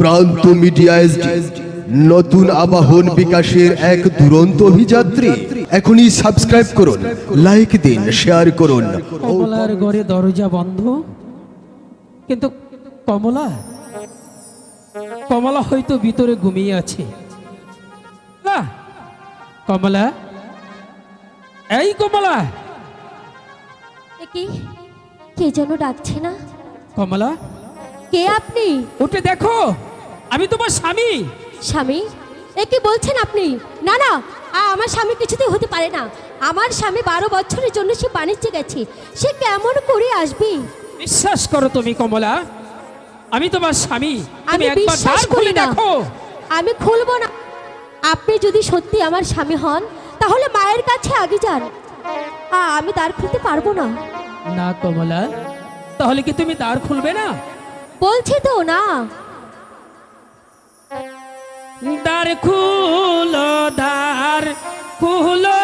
প্রান্ত media SD নতুন আবাহন বিকাশের এক দুরন্ত অভিযাত্রী। এখনই সাবস্ক্রাইব করুন লাইক দিন শেয়ার করুন। কমলার ঘরে দরজা বন্ধ। কিন্তু কমলা কমলা হয়তো ভিতরে ঘুমিয়ে আছে। না কমলা এই কমলা। এ কি? কে যেন ডাকছে না? কমলা কে আপনি? উঠে দেখো। আমি তোমার স্বামী। স্বামী? এ কি বলছেন আপনি? না না আমার স্বামী কিছুতেই হতে পারে না। আমার স্বামী বারো বছরের জন্য সে বাণিজ্যে গেছে। সে কেমন করে আসবে? বিশ্বাস করো তুমি কমলা। আমি তোমার স্বামী। আমি একবার বিশ্বাস করি খুলে না। দেখো। আমি খুলবো না। আপনি যদি সত্যি আমার স্বামী হন তাহলে মায়ের কাছে আগে যান। আমি দ্বার খুলতে পারব না। না কমলা। তাহলে কি তুমি দ্বার খুলবে না? বলছি তো না। দ্বার খুলো দ্বার খুলো